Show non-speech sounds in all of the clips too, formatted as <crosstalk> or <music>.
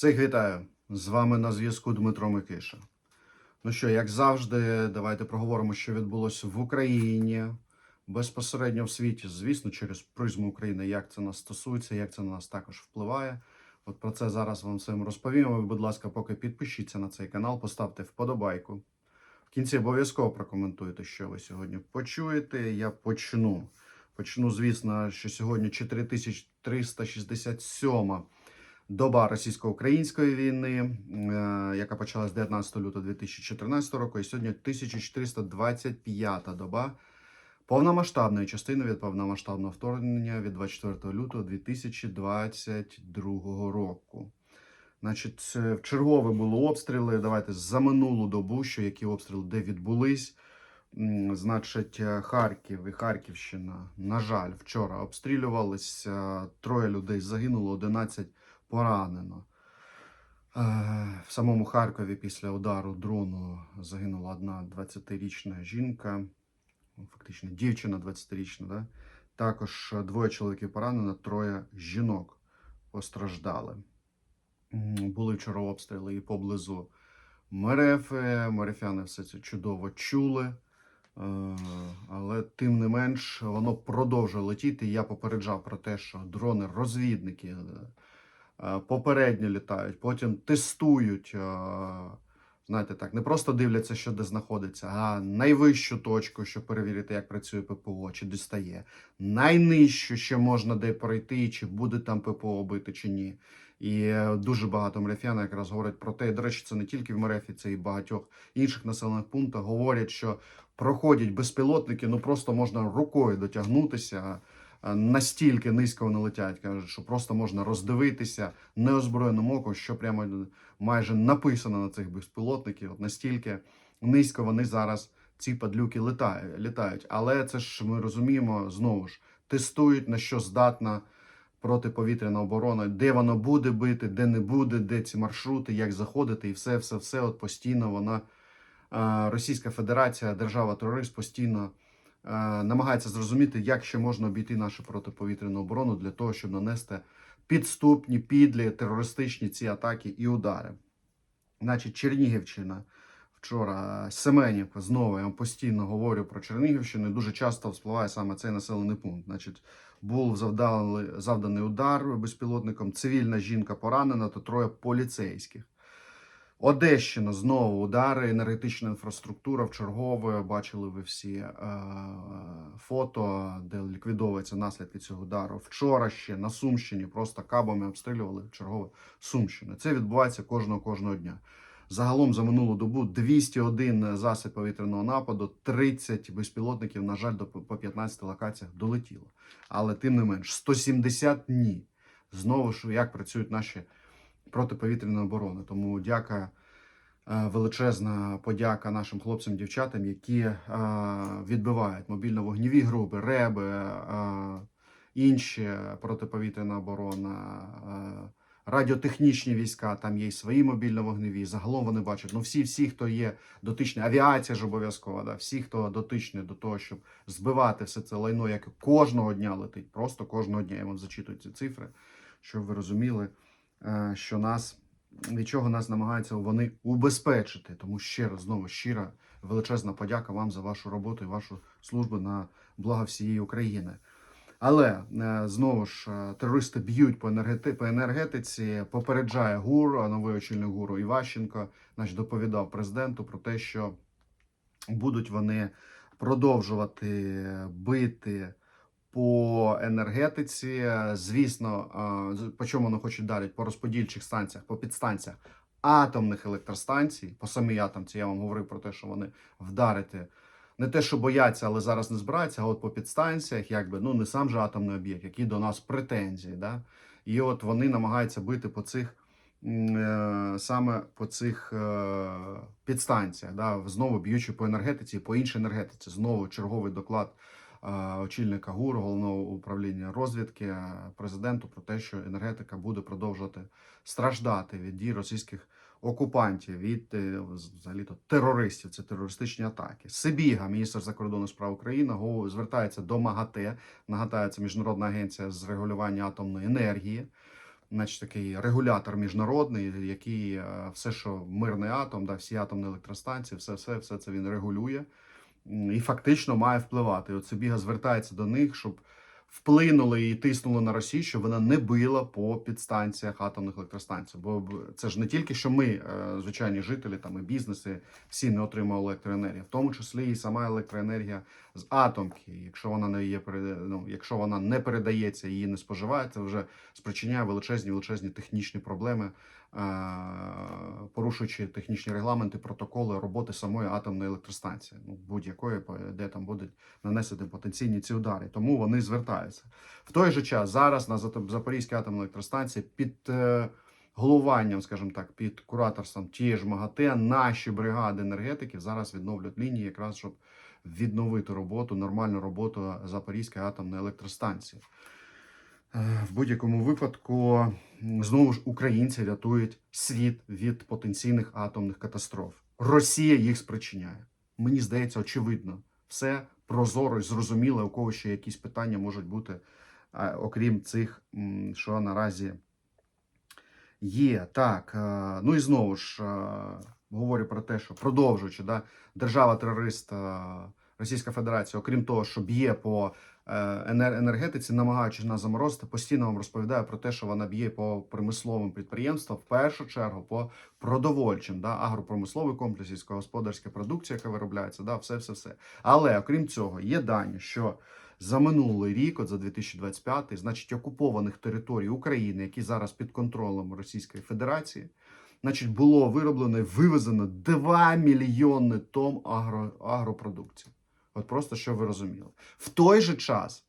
Всіх вітаю! З вами на зв'язку Дмитро Микиша. Ну що, як завжди, давайте проговоримо, що відбулося в Україні, безпосередньо в світі, звісно, через призму України, як це нас стосується, як це на нас також впливає. От про це зараз вам всім розповім. Ви, будь ласка, поки підпишіться на цей канал, поставте вподобайку. В кінці обов'язково прокоментуйте, що ви сьогодні почуєте. Я почну. Почну, звісно, що сьогодні 4367 доба російсько-української війни, е, яка почалась 19 лютого 2014 року, і сьогодні 1425 доба повномасштабної частини від повномасштабного вторгнення від 24 лютого 2022 року. Значить, в чергове були обстріли. Давайте за минулу добу, що які обстріли де відбулись. Значить, е, Харків і Харківщина, на жаль, вчора обстрілювалися. Троє людей загинуло, 11 поранено. Е, В самому Харкові після удару дрону загинула одна 20-річна жінка, фактично дівчина 20-річна. Да? Також е, двоє чоловіків поранено, троє жінок постраждали. Були вчора обстріли і поблизу Мерефи. Мерефяни все це чудово чули. Е, Але тим не менш воно продовжує летіти. Я попереджав про те, що дрони-розвідники попередньо літають, потім тестують. е, Знаєте, так, не просто дивляться, що де знаходиться, а найвищу точку, щоб перевірити, як працює ППО, чи дістає. Найнижчу, що можна де пройти, чи буде там ППО бити, чи ні. І е, дуже багато мрефян якраз говорять про те, і, до речі, це не тільки в Мерефі, це і в багатьох інших населених пунктах говорять, що проходять безпілотники, ну просто можна рукою дотягнутися. А Настільки низько вони летять, кажуть, що просто можна роздивитися неозброєним оком, що прямо майже написано на цих безпілотників. От настільки низько вони зараз ці падлюки літають. Але це ж ми розуміємо знову ж тестують на що здатна протиповітряна оборона, де воно буде бити, де не буде, де ці маршрути, як заходити, і все, все, все. От постійно вона е, Російська Федерація, держава-терорист постійно е, намагається зрозуміти, як ще можна обійти нашу протиповітряну оборону для того, щоб нанести підступні, підлі, терористичні ці атаки і удари. Значить, Чернігівщина. Вчора Семенівка знову я вам постійно говорю про Чернігівщину. і Дуже часто вспливає саме цей населений пункт. Значить, був завдали, завданий удар безпілотником. Цивільна жінка поранена та троє поліцейських. Одещина знову удари, енергетична інфраструктура в чергове. Бачили ви всі е, фото, де ліквідовуються наслідки цього удару. Вчора ще на Сумщині просто кабами обстрілювали чергове Сумщину. Це відбувається кожного кожного дня. Загалом за минулу добу 201 засіб повітряного нападу, 30 безпілотників, на жаль, до по 15 локаціях долетіло. Але тим не менш, 170 ні. Знову ж як працюють наші протиповітряні оборони. Тому дяка, е, величезна подяка нашим хлопцям, дівчатам, які е, відбивають мобільно-вогніві групи, реби, е, інші протиповітряна оборона. Радіотехнічні війська, там є й свої мобільно-вогневі. Загалом вони бачать. Ну, всі, всі, хто є дотичні, авіація ж обов'язково, да, всі, хто дотичний до того, щоб збивати все це лайно, яке кожного дня летить, просто кожного дня. Я вам зачитую ці цифри, щоб ви розуміли, що нас від чого нас намагаються вони убезпечити. Тому ще раз знову щира величезна подяка вам за вашу роботу і вашу службу на благо всієї України. Але е, знову ж е, терористи б'ють по енергети по енергетиці. Попереджає ГУР, новий очільник ГУРу Іващенко, значить, доповідав президенту про те, що будуть вони продовжувати бити по енергетиці. Звісно, по чому вони хочуть далі? По розподільчих станціях, по підстанціях атомних електростанцій, по самій атомці. Я вам говорив про те, що вони вдарити не те, що бояться, але зараз не збираються, а от по підстанціях, якби ну не сам же атомний об'єкт, які до нас претензії. Да? І от вони намагаються бити по цих е, саме по цих е, підстанціях, да? знову б'ючи по енергетиці, по іншій енергетиці. Знову черговий доклад очільника ГУР, головного управління розвідки е, президенту про те, що енергетика буде продовжувати страждати від дій російських окупантів, від е, взагалі-то терористів, це терористичні атаки. Сибіга, міністр закордонних справ України, звертається до МАГАТЕ. МАГАТЕ – це міжнародна агенція з регулювання атомної енергії. значить, такий регулятор міжнародний, який е, все, що мирний атом, да, всі атомні електростанції, все, все, все це він регулює і фактично має впливати. І От Сибіга звертається до них, щоб вплинули і тиснули на Росію, щоб вона не била по підстанціях атомних електростанцій. Бо це ж не тільки що ми, е, звичайні жителі, там і бізнеси, всі не отримали електроенергію, в тому числі і сама електроенергія з атомки. Якщо вона не є ну, якщо вона не передається, її не споживає, це вже спричиняє величезні величезні технічні проблеми, порушуючи технічні регламенти, протоколи роботи самої атомної електростанції, ну будь-якої, де там будуть нанесені потенційні ці удари. Тому вони звертаються в той же час. Зараз на Запорізькій атомній електростанції під е, головуванням, скажімо так, під кураторством тієї ж МАГАТЕ, наші бригади енергетиків зараз відновлюють лінії, якраз щоб відновити роботу, нормальну роботу Запорізької атомної електростанції. Е, В будь-якому випадку знову ж українці рятують світ від потенційних атомних катастроф. Росія їх спричиняє. Мені здається, очевидно, все прозоро і зрозуміло, у кого ще якісь питання можуть бути, окрім цих, що наразі є. Так, е, ну і знову ж е, говорю про те, що продовжуючи, да, держава-терорист Російська Федерація, окрім того, що б'є по енергетиці, намагаючись нас заморозити, постійно вам розповідає про те, що вона б'є по промисловим підприємствам, в першу чергу по продовольчим, да, агропромисловий комплекс, сільськогосподарська продукція, яка виробляється, да, все, все, все. Але окрім цього, є дані, що за минулий рік, от за 2025, значить, окупованих територій України, які зараз під контролем Російської Федерації, значить, було вироблено і вивезено 2 мільйони тонн агро, агропродукції. От просто що ви розуміли. В той же час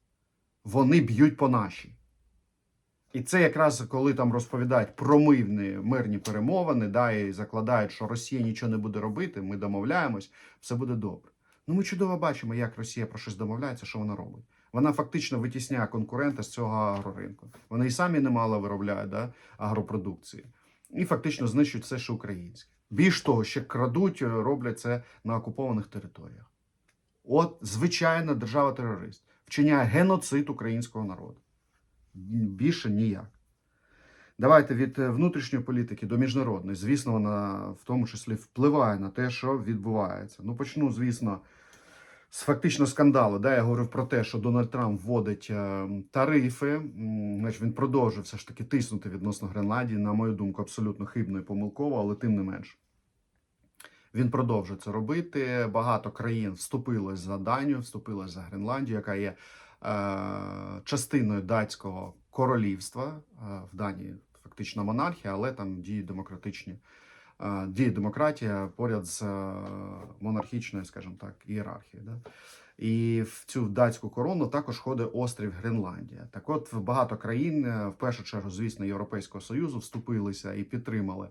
вони б'ють по нашій. І це якраз коли там розповідають про мирні, мирні перемовини, да, і закладають, що Росія нічого не буде робити, ми домовляємось, все буде добре. Ну ми чудово бачимо, як Росія про щось домовляється, що вона робить. Вона фактично витісняє конкурента з цього агроринку. Вони і самі немало виробляють да, агропродукції. І фактично знищують все, що українське. Більш того, ще крадуть, е, роблять це на окупованих територіях. От звичайна держава-терорист вчиняє геноцид українського народу. Більше ніяк. Давайте від е, внутрішньої політики до міжнародної. Звісно, вона в тому числі впливає на те, що відбувається. Ну, почну, звісно, з фактично скандалу. Да, я говорив про те, що Дональд Трамп вводить е, тарифи. Значить, він продовжує все ж таки тиснути відносно Гренландії. На мою думку, абсолютно хибно і помилково, але тим не менш. Він продовжує це робити. Багато країн вступилось за Данію, вступилось за Гренландію, яка є е, частиною датського королівства. Е, в Данії фактично монархія, але там діє демократичні. е, Діє демократія поряд з е, монархічною, скажімо так, ієрархією. Да? І в цю датську корону також ходить острів Гренландія. Так от багато країн, в першу чергу, звісно, Європейського Союзу, вступилися і підтримали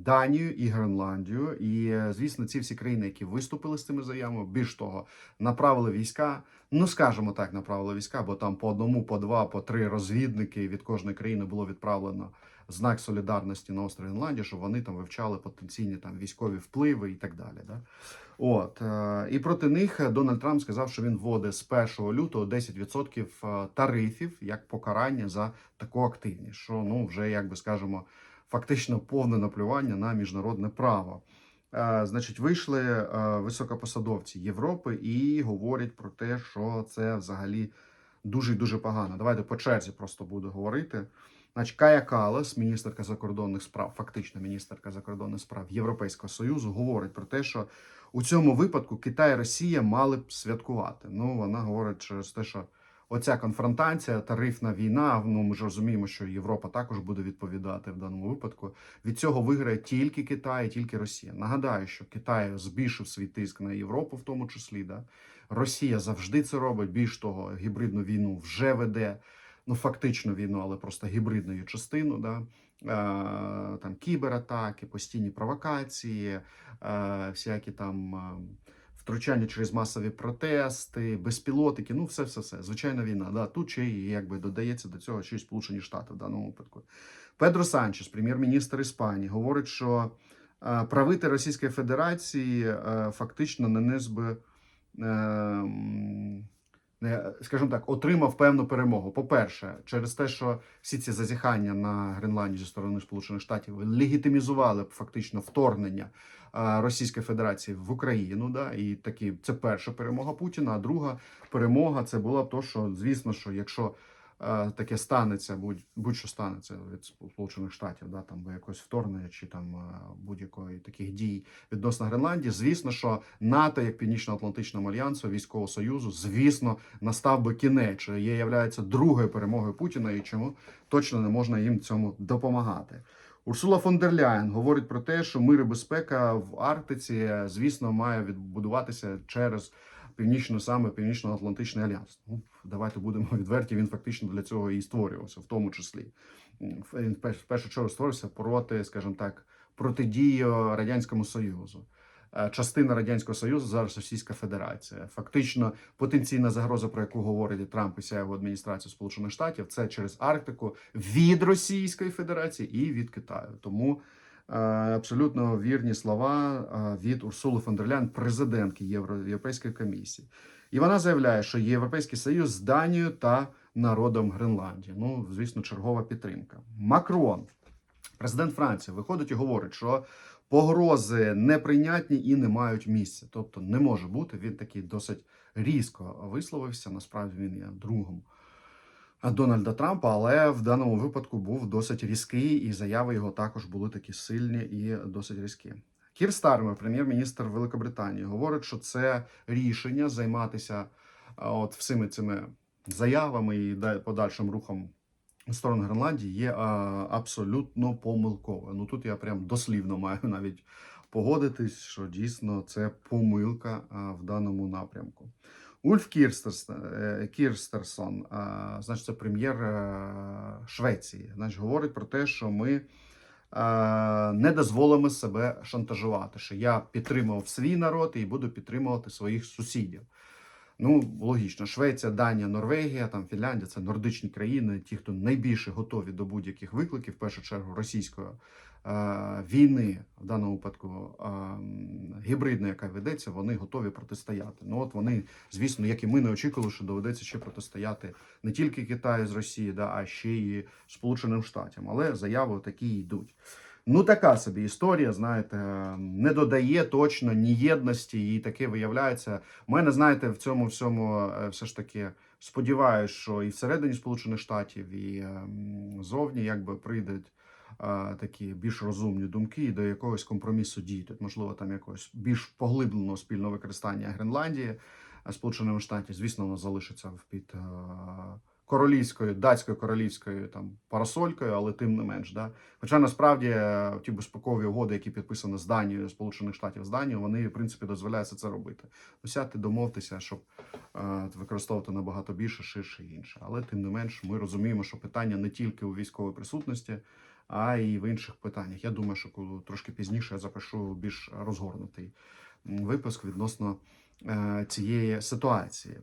Данію і Гренландію. І, е, звісно, ці всі країни, які виступили з цими заявами, більш того, направили війська. Ну, скажімо так, направили війська, бо там по одному, по два, по три розвідники від кожної країни було відправлено знак солідарності на острів Гренландія, щоб вони там вивчали потенційні там військові впливи і так далі. Да? От е, і проти них Дональд Трамп сказав, що він вводить з 1 лютого 10% тарифів як покарання за таку активність, що ну вже як би скажемо, фактично повне наплювання на міжнародне право. Е, Значить, вийшли е, високопосадовці Європи і говорять про те, що це взагалі дуже дуже погано. Давайте по черзі просто буду говорити. Значить, Кая Калас, міністерка закордонних справ, фактично міністерка закордонних справ Європейського Союзу, говорить про те, що у цьому випадку Китай і Росія мали б святкувати. Ну, вона говорить через те, що оця конфронтація, тарифна війна. Ну ми ж розуміємо, що Європа також буде відповідати в даному випадку. Від цього виграє тільки Китай, тільки Росія. Нагадаю, що Китай збільшив свій тиск на Європу, в тому числі. Да? Росія завжди це робить. Більш того, гібридну війну вже веде. Ну, фактично війну, але просто гібридну її частину. Да? Е, там кібератаки, постійні провокації, е, всякі там е, втручання через масові протести, безпілотики, ну все, все, все. Звичайна війна. Да. Тут ще й якби додається до цього ще й Сполучені Штати в даному випадку. Педро Санчес, прем'єр-міністр Іспанії, говорить, що е, правитель Російської Федерації е, фактично нанес би. Е, скажімо так, отримав певну перемогу. По-перше, через те, що всі ці зазіхання на Гренландію зі сторони Сполучених Штатів легітимізували фактично вторгнення е, Російської Федерації в Україну. Да, і такі це перша перемога Путіна. А друга перемога це була то, що звісно, що якщо таке станеться, будь, будь-що станеться від Сполучених Штатів, да, там, бо якось вторгнення чи там е, будь-якої таких дій відносно Гренландії, звісно, що НАТО, як Північно-Атлантичному альянсу, військового союзу, звісно, настав би кінець, є являється другою перемогою Путіна, і чому точно не можна їм цьому допомагати. Урсула фон дер Ляєн говорить про те, що мир і безпека в Арктиці, звісно, має відбудуватися через північно саме Північно-Атлантичний альянс. Ну, давайте будемо <laughs> відверті. Він фактично для цього і створювався, в тому числі. Він в першу чергу створився проти, скажімо так, протидії радянському союзу. Е, Частина радянського союзу зараз Російська Федерація. Фактично, потенційна загроза, про яку говорить Трамп і вся його адміністрація Сполучених Штатів, це через Арктику від Російської Федерації і від Китаю. Тому абсолютно вірні слова е, від Урсули фон дер Ляйн, президентки Євро- Європейської комісії. І вона заявляє, що Європейський Союз з Данією та народом Гренландії. Ну, звісно, чергова підтримка. Макрон, президент Франції, виходить і говорить, що погрози неприйнятні і не мають місця. Тобто не може бути. Він такий досить різко висловився. Насправді він є другом Дональда Трампа, але в даному випадку був досить різкий, і заяви його також були такі сильні і досить різкі. Кір Стармер, прем'єр-міністр Великобританії, говорить, що це рішення займатися от всіми цими заявами і да- подальшим рухом в сторону Гренландії є абсолютно помилкове. Ну тут я прям дослівно <laughs> маю навіть погодитись, що дійсно це помилка в даному напрямку. Ульф е, Кірстерсон, значить, це прем'єр е, Швеції, значить, говорить про те, що ми е, не дозволимо себе шантажувати, що я підтримував свій народ і буду підтримувати своїх сусідів. Ну, логічно, Швеція, Данія, Норвегія, там Фінляндія це нордичні країни, ті, хто найбільше готові до будь-яких викликів, в першу чергу російської е, війни, в даному випадку е, гібридної, яка ведеться, вони готові протистояти. Ну от вони, звісно, як і ми не очікували, що доведеться ще протистояти не тільки Китаю з Росії, да, а ще й Сполученим Штатам. Але заяви такі йдуть. Ну, така собі історія, знаєте, не додає точно ні єдності, і таке виявляється. У мене, знаєте, в цьому всьому е, все ж таки сподіваюся, що і всередині Сполучених Штатів, і ем, зовні якби прийдуть такі більш розумні думки і до якогось компромісу дійдуть. Можливо, там якогось більш поглибленого спільного використання Гренландії Сполученими Штатів. Звісно, воно залишиться під королівською, датською королівською там парасолькою, але тим не менш, да. Хоча насправді е, ті безпекові угоди, які підписані з Данією, Сполучених Штатів з Данією, вони в принципі дозволяють це робити. Сядьте, домовтеся, щоб е, використовувати набагато більше, ширше і інше. Але тим не менш, ми розуміємо, що питання не тільки у військовій присутності, а й в інших питаннях. Я думаю, що коли трошки пізніше я запишу більш розгорнутий випуск відносно е, цієї ситуації.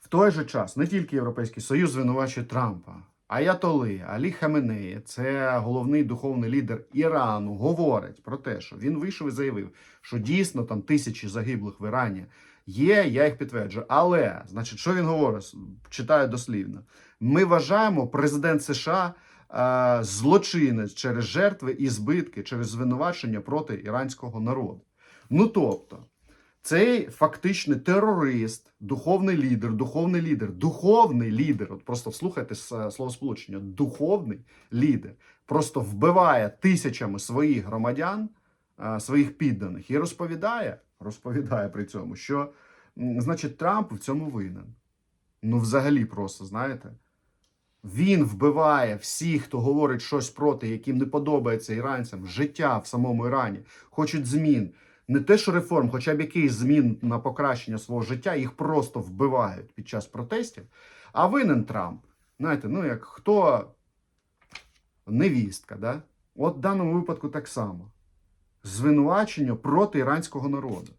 В той же час не тільки Європейський Союз звинувачує Трампа. Аятоли Алі Хаменеї, це головний духовний лідер Ірану, говорить про те, що він вийшов і заявив, що дійсно там тисячі загиблих в Ірані є. Я їх підтверджую. Але, значить, що він говорить? Читаю дослівно. Ми вважаємо, президент США злочинець через жертви і збитки, через звинувачення проти іранського народу. Ну тобто. Цей фактичний терорист, духовний лідер, духовний лідер, духовний лідер. От просто слухайте с- словосполучення, духовний лідер просто вбиває тисячами своїх громадян, своїх підданих і розповідає, розповідає при цьому, що значить Трамп в цьому винен. Ну, взагалі, просто знаєте. Він вбиває всіх, хто говорить щось проти, яким не подобається іранцям, життя в самому Ірані, хочуть змін. Не те, що реформ, хоча б якийсь змін на покращення свого життя, їх просто вбивають під час протестів. А винен Трамп. Знаєте, ну як хто невістка, да? От в даному випадку так само. Звинувачення проти іранського народу.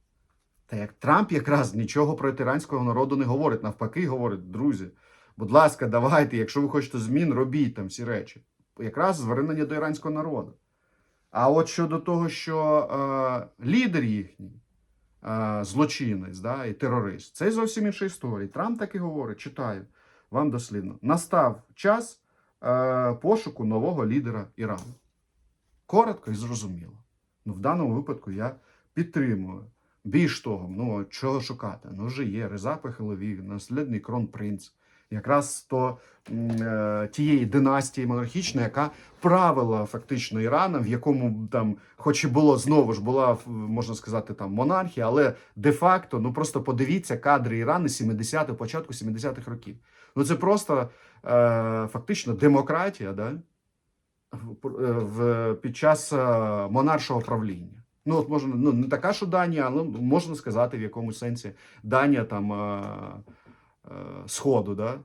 Та як Трамп якраз нічого проти іранського народу не говорить, навпаки, говорить, друзі, будь ласка, давайте, якщо ви хочете змін, робіть там всі речі. Якраз звернення до іранського народу. А от щодо того, що е, лідер їхній е, злочинець да, і терорист. Це зовсім інша історія. Трамп так і говорить, читаю вам дослідно. Настав час е, пошуку нового лідера Ірану. Коротко і зрозуміло. Ну, в даному випадку я підтримую. Більш того, ну чого шукати? Ну вже є Реза Пехлеві, наслідний кронпринц, якраз то е, тієї династії монархічної, яка правила фактично Іраном, в якому там, хоч і було знову ж була можна сказати, там монархія, але де-факто, ну просто подивіться кадри Ірану 70-х, початку 70-х років. Ну це просто е, фактично демократія, да? в, е, під час е, монаршого правління. Ну, от можна, ну, не така, що Данія, але можна сказати в якомусь сенсі Данія там Сходу, да?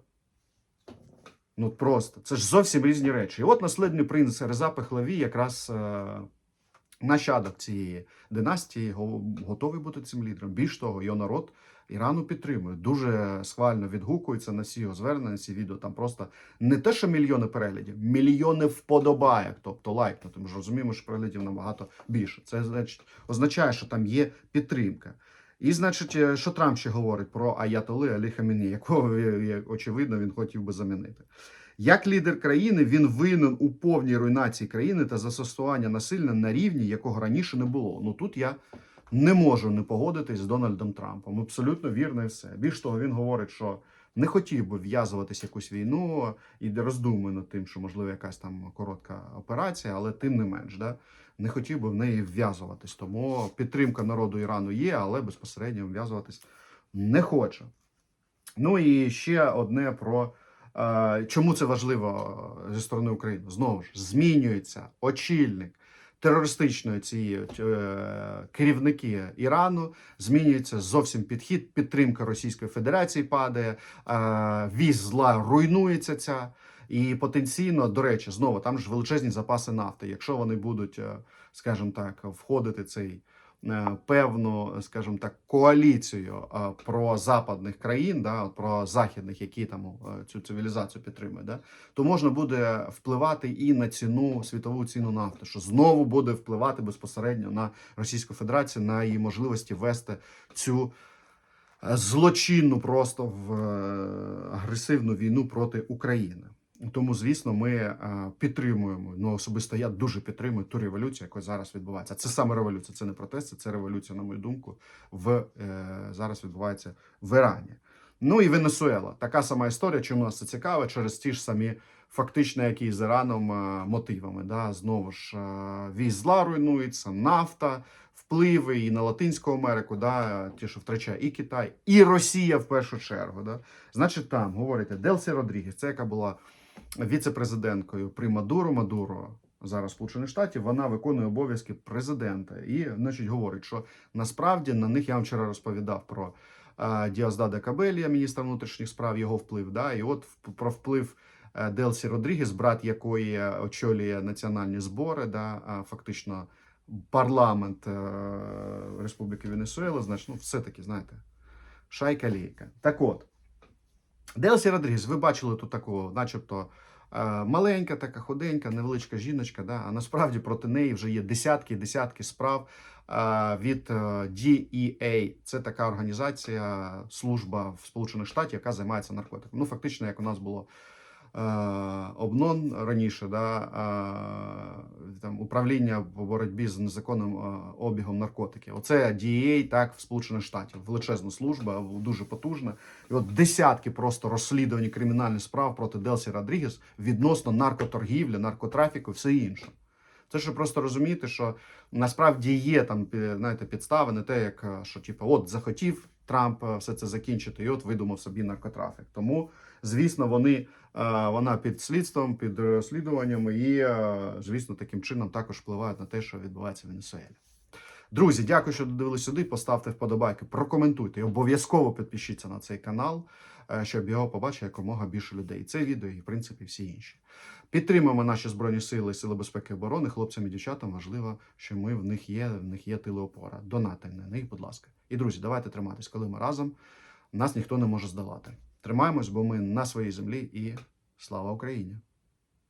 Ну, просто. Це ж зовсім різні речі. І от наслідний принц Реза Пехлаві якраз е, нащадок цієї династії го- готовий бути цим лідером. Більш того, його народ Ірану підтримує. Дуже схвально відгукується на всі його звернення, ці відео. Там просто не те, що мільйони переглядів, мільйони вподобайок, тобто лайкнути. Ми ж розуміємо, що переглядів набагато більше. Це значить означає, що там є підтримка. І значить, е, що Трамп ще говорить про Аятоли Алі Хаміні, якого е, е, очевидно він хотів би замінити. Як лідер країни він винен у повній руйнації країни та застосування насилля на рівні, якого раніше не було. Ну тут я не можу не погодитись з Дональдом Трампом. Абсолютно вірно і все. Більш того, він говорить, що не хотів би в'язуватись якусь війну і роздумує над тим, що можливо якась там коротка операція, але тим не менш, да, не хотів би в неї вв'язуватись. Тому підтримка народу Ірану є, але безпосередньо вв'язуватись не хоче. Ну і ще одне про е, чому це важливо е, зі сторони України. Знову ж змінюється очільник терористичної цієї е, керівники Ірану. Змінюється зовсім підхід. Підтримка Російської Федерації падає, е, віз зла руйнується ця. І потенційно, до речі, знову там ж величезні запаси нафти. Якщо вони будуть, е, скажімо так, входити цей певну, скажімо так, коаліцію е, про западних країн, да, про західних, які там е, цю цивілізацію підтримують, да, то можна буде впливати і на ціну світову ціну нафти, що знову буде впливати безпосередньо на Російську Федерацію, на її можливості вести цю е, злочинну, просто в е, агресивну війну проти України. Тому, звісно, ми е, підтримуємо. Ну особисто я дуже підтримую ту революцію, яка зараз відбувається. Це саме революція, це не протести, це революція, на мою думку, в е, зараз відбувається в Ірані. Ну і Венесуела. Така сама історія. Чому нас це цікаво? Через ті ж самі фактично, які з Іраном е, мотивами. Да? Знову ж віз зла руйнується, нафта, впливи і на Латинську Америку, да? ті, що втрачає і Китай, і Росія в першу чергу. Да? Значить, там говорите, Делсі Родрігес, це яка була віце-президенткою при Мадуро Мадуро. Зараз Сполучених Штатів вона виконує обов'язки президента і, значить, говорить, що насправді на них я вам вчора розповідав про е, Діаздаде Кабелія, міністра внутрішніх справ, його вплив. Да, і от про вплив е, Делсі Родрігес, брат якої очолює національні збори, да, фактично парламент е, Республіки Венесуела, значить, ну, все-таки, знаєте, шайка лейка. Так от. Делсі Родрігес, ви бачили тут такого, начебто е, маленька, така худенька, невеличка жіночка, да? а насправді проти неї вже є десятки і десятки справ е, від е, DEA. Це така організація, служба в Сполучених Штатах, яка займається наркотиками. Ну, фактично, як у нас було е, обнон раніше, да, е, там, управління по боротьбі з незаконним е, обігом наркотиків. Оце DEA, так, в Сполучених Штатах. Величезна служба, дуже потужна. І от десятки просто розслідувань кримінальних справ проти Делсі Родрігес відносно наркоторгівлі, наркотрафіку, все інше. Це щоб просто розуміти, що насправді є там знаєте, підстави, не те, як е, що типу, от захотів Трамп е, все це закінчити, і от видумав собі наркотрафік. Тому, звісно, вони е, вона під слідством, під розслідуваннями, і е, звісно, таким чином також впливають на те, що відбувається в Венесуелі. Друзі, дякую, що додивились сюди. Поставте вподобайки, прокоментуйте і обов'язково підпишіться на цей канал, щоб його побачили якомога більше людей. Це відео, і в принципі всі інші. Підтримуємо наші збройні сили, сили безпеки і оборони. Хлопцям і дівчатам важливо, що ми в них є, в них є тили опора. Донати на них, будь ласка. І друзі, давайте триматись, коли ми разом. Нас ніхто не може здолати. Тримаємось, бо ми на своїй землі і слава Україні!